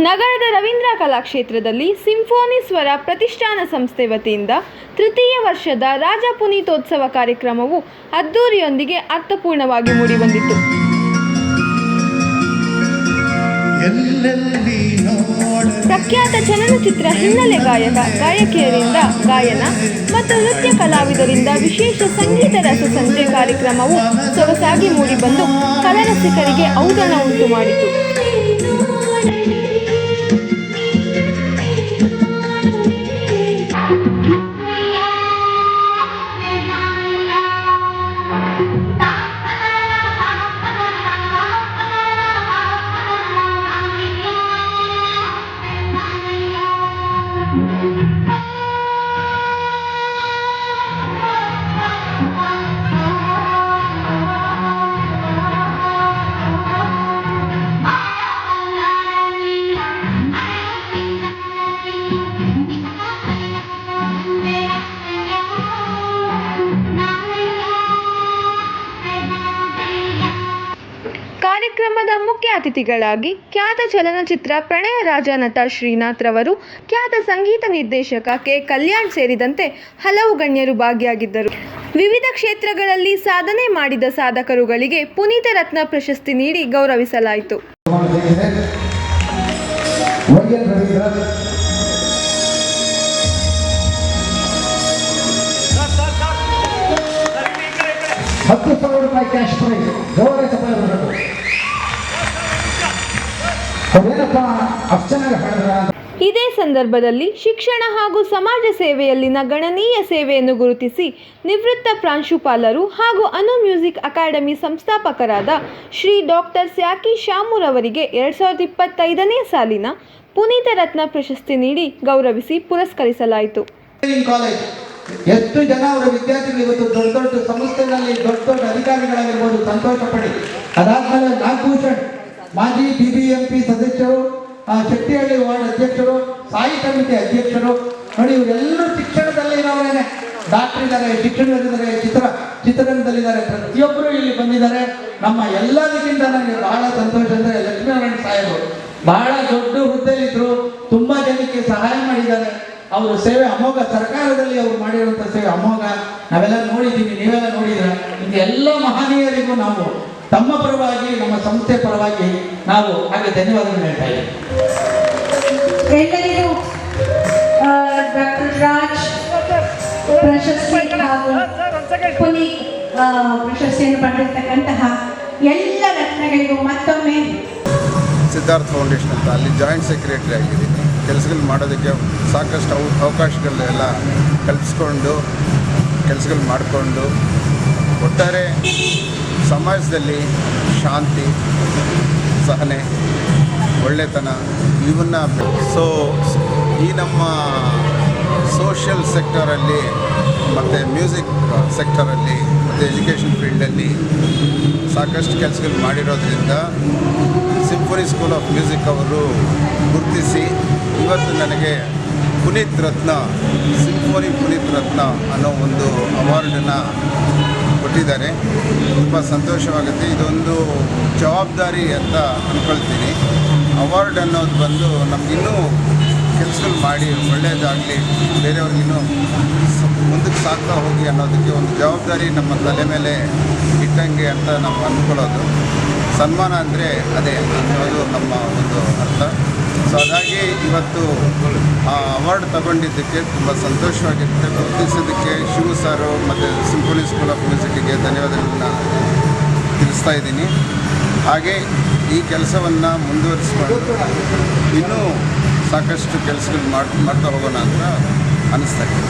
ನಗರದ ರವೀಂದ್ರ ಕಲಾಕ್ಷೇತ್ರದಲ್ಲಿ ಸಿಂಫೋನಿ ಸ್ವರ ಪ್ರತಿಷ್ಠಾನ ಸಂಸ್ಥೆ ವತಿಯಿಂದ ತೃತೀಯ ವರ್ಷದ ರಾಜ ಪುನೀತೋತ್ಸವ ಕಾರ್ಯಕ್ರಮವು ಅದ್ದೂರಿಯೊಂದಿಗೆ ಅರ್ಥಪೂರ್ಣವಾಗಿ ಮೂಡಿಬಂದಿತು ಪ್ರಖ್ಯಾತ ಚಲನಚಿತ್ರ ಹಿನ್ನೆಲೆ ಗಾಯಕ ಗಾಯಕಿಯರಿಂದ ಗಾಯನ ಮತ್ತು ನೃತ್ಯ ಕಲಾವಿದರಿಂದ ವಿಶೇಷ ಸಂಗೀತ ರಸಸಂಜೆ ಕಾರ್ಯಕ್ರಮವು ಸೊಗಸಾಗಿ ಮೂಡಿಬಂದು ಕಲರಸಿಕರಿಗೆ ಔತಣ ಉಂಟು ಮಾಡಿತು ಕಾರ್ಯಕ್ರಮದ ಮುಖ್ಯ ಅತಿಥಿಗಳಾಗಿ ಖ್ಯಾತ ಚಲನಚಿತ್ರ ಪ್ರಣಯ ರಾಜ ನಟ ಶ್ರೀನಾಥ್ ರವರು, ಖ್ಯಾತ ಸಂಗೀತ ನಿರ್ದೇಶಕ ಕೆ. ಕಲ್ಯಾಣ್ ಸೇರಿದಂತೆ ಹಲವು ಗಣ್ಯರು ಭಾಗಿಯಾಗಿದ್ದರು. ವಿವಿಧ ಕ್ಷೇತ್ರಗಳಲ್ಲಿ ಸಾಧನೆ ಮಾಡಿದ ಸಾಧಕರುಗಳಿಗೆ ಪುನೀತ ರತ್ನ ಪ್ರಶಸ್ತಿ ನೀಡಿ ಗೌರವಿಸಲಾಯಿತು. ಹತ್ತು ಸಾವಿರ ರೂಪಾಯಿ ಕ್ಯಾಶ್ ಪ್ರೈಸ್ ಗೌರವ ಇದೇ ಸಂದರ್ಭದಲ್ಲಿ ಶಿಕ್ಷಣ ಹಾಗೂ ಸಮಾಜ ಸೇವೆಯಲ್ಲಿನ ಗಣನೀಯ ಸೇವೆಯನ್ನು ಗುರುತಿಸಿ ನಿವೃತ್ತ ಪ್ರಾಂಶುಪಾಲರು ಹಾಗೂ ಅನು ಮ್ಯೂಸಿಕ್ ಅಕಾಡೆಮಿ ಸಂಸ್ಥಾಪಕರಾದ ಶ್ರೀ ಡಾಕ್ಟರ್ ಸ್ಯಾಕಿ ಶಾಮುರವರಿಗೆ ಎರಡು ಸಾವಿರದ ಇಪ್ಪತ್ತೈದನೇ ಸಾಲಿನ ಪುನೀತ ರತ್ನ ಪ್ರಶಸ್ತಿ ನೀಡಿ ಗೌರವಿಸಿ ಪುರಸ್ಕರಿಸಲಾಯಿತು. ಎಷ್ಟು ಜನ ಅವರ ವಿದ್ಯಾರ್ಥಿಗಳು ಇವತ್ತು ದೊಡ್ಡ ದೊಡ್ಡ ಸಂಸ್ಥೆಗಳಲ್ಲಿ ದೊಡ್ಡ ದೊಡ್ಡ ಅಧಿಕಾರಿಗಳಾಗಿರ್ಬೋದು, ಸಂತೋಷ ಪಡಿ. ಅದಾದ್ಮೇಲೆ ನಾಗಭೂಷಣ್. ಮಾಜಿ ಬಿಬಿಎಂಪಿ ಸದಸ್ಯರು ಚಟ್ಟಿಹಳ್ಳಿ ವಾರ್ಡ್ ಅಧ್ಯಕ್ಷರು, ಸಾಯಿ ಸಮಿತಿ ಅಧ್ಯಕ್ಷರು, ನೋಡಿ ಇವರೆಲ್ಲರೂ ಶಿಕ್ಷಣದಲ್ಲಿ ನಾವೇನೆ ಡಾಕ್ಟರ್ ಇದ್ದಾರೆ ಶಿಕ್ಷಣದಲ್ಲಿದ್ದಾರೆ ಚಿತ್ರ, ಚಿತ್ರರಂಗದಲ್ಲಿದ್ದಾರೆ. ಪ್ರತಿಯೊಬ್ಬರು ಇಲ್ಲಿ ಬಂದಿದ್ದಾರೆ. ನಮ್ಮ ಎಲ್ಲದಕ್ಕಿಂತ ನನಗೆ ಬಹಳ ಸಂತೋಷ ಅಂದರೆ ಲಕ್ಷ್ಮೀನಾರಾಯಣ ಸಾಹೇಬರು ಬಹಳ ದೊಡ್ಡ ಹುದ್ದೆಯಲ್ಲಿದ್ದರು ತುಂಬಾ ಜನಕ್ಕೆ ಸಹಾಯ ಮಾಡಿದ್ದಾರೆ. ಅವರು ಸೇವೆ ಅಮೋಘ, ಸರ್ಕಾರದಲ್ಲಿ ಅವರು ಮಾಡಿರುವಂಥ ಸೇವೆ ಅಮೋಘ. ನಾವೆಲ್ಲ ನೋಡಿದ್ದೀವಿ, ನೀವೆಲ್ಲ ನೋಡಿದ್ರೆ ಇದು ಎಲ್ಲ ಮಹನೀಯರಿಗೂ ನಾವು ತಮ್ಮ ಪರವಾಗಿ ನಮ್ಮ ಸಂಸ್ಥೆ ಪರವಾಗಿ ನಾವು ಹಾಗೆ ಧನ್ಯವಾದಗಳು ಹೇಳ್ತಾ ಇದ್ದೀವಿ. ಎಲ್ಲರಿಗೂ ಡಾಕ್ಟರ್ ರಾಜ್ ಪ್ರಶಸ್ತಿ ಹಾಗೂ ಪುನೀತ್ ಆ, ಪ್ರಶಸ್ತಿಯನ್ನು ಪಡೆದಿರ್ತಕ್ಕಂತಹ ಎಲ್ಲ ರತ್ನಗಳಿಗೂ ಮತ್ತೊಮ್ಮೆ ಸಿದ್ಧಾರ್ಥ ಫೌಂಡೇಶನ್ ಅಂತ ಅಲ್ಲಿ ಜಾಯಿಂಟ್ ಸೆಕ್ರೆಟರಿ ಆಗಿದ್ದೀನಿ ಕೆಲಸಗಳು ಮಾಡೋದಕ್ಕೆ ಸಾಕಷ್ಟು ಅವ ಅವಕಾಶಗಳೆಲ್ಲ ಕಲ್ಪಿಸ್ಕೊಂಡು ಕೆಲಸಗಳು ಮಾಡಿಕೊಂಡು ಒಟ್ಟಾರೆ ಸಮಾಜದಲ್ಲಿ ಶಾಂತಿ, ಸಹನೆ, ಒಳ್ಳೆತನ, ಇವನ್ನ ಸೊ ಈ ನಮ್ಮ ಸೋಷಿಯಲ್ ಸೆಕ್ಟರಲ್ಲಿ ಮತ್ತು ಮ್ಯೂಸಿಕ್ ಸೆಕ್ಟರಲ್ಲಿ ಮತ್ತು ಎಜುಕೇಷನ್ ಫೀಲ್ಡಲ್ಲಿ ಸಾಕಷ್ಟು ಕೆಲಸಗಳು ಮಾಡಿರೋದ್ರಿಂದ ಸಿಂಫೋನಿ ಸ್ಕೂಲ್ ಆಫ್ ಮ್ಯೂಸಿಕ್ ಅವರು ಗುರುತಿಸಿ ಇವತ್ತು ನನಗೆ ಪುನೀತ್ ರತ್ನ ಸಿಂಫೋನಿ ಪುನೀತ್ ರತ್ನ ಅನ್ನೋ ಒಂದು ಅವಾರ್ಡನ್ನು ಕೊಟ್ಟಿದ್ದಾರೆ. ತುಂಬ ಸಂತೋಷವಾಗುತ್ತೆ. ಇದೊಂದು ಜವಾಬ್ದಾರಿ ಅಂತ ಅಂದ್ಕೊಳ್ತೀನಿ ಅವಾರ್ಡ್ ಅನ್ನೋದು ಬಂದು ನಮಗಿನ್ನೂ ಕೆಲಸಗಳು ಮಾಡಿ ಒಳ್ಳೆಯದಾಗಲಿ ಬೇರೆಯವ್ರಿಗಿನ್ನೂ ಮುಂದಕ್ಕೆ ಸಾಕ್ತಾ ಹೋಗಿ ಅನ್ನೋದಕ್ಕೆ ಒಂದು ಜವಾಬ್ದಾರಿ ನಮ್ಮ ತಲೆ ಮೇಲೆ ಇಟ್ಟಂಗೆ ಅಂತ ನಾವು ಅಂದ್ಕೊಳ್ಳೋದು ಸನ್ಮಾನ ಅಂದರೆ ಅದೇ ಅನ್ನೋದು ನಮ್ಮ ಒಂದು ಅರ್ಥ. ಸೊ ಹಾಗಾಗಿ ಇವತ್ತು, ಆ ಅವಾರ್ಡ್ ತಗೊಂಡಿದ್ದಕ್ಕೆ ತುಂಬ ಸಂತೋಷವಾಗಿರುತ್ತೆ. ಗುರುತಿಸಿದ್ದಕ್ಕೆ ಶಿವು ಸಾರು ಮತ್ತು ಸಿಂಪೋಲಿ ಸ್ಕೂಲ್ ಆಫ್ ಮ್ಯೂಸಿಕ್ಗೆ ಧನ್ಯವಾದಗಳನ್ನ ತಿಳಿಸ್ತಾ ಇದ್ದೀನಿ. ಹಾಗೆ ಈ ಕೆಲಸವನ್ನು ಮುಂದುವರಿಸ್ಕೊಂಡು ಇನ್ನೂ ಸಾಕಷ್ಟು ಕೆಲಸಗಳು ಮಾಡಿ, ಮಾಡ್ತಾ ಹೋಗೋಣ ಅಂತ ಅನ್ನಿಸ್ತಾ ಇದೆ.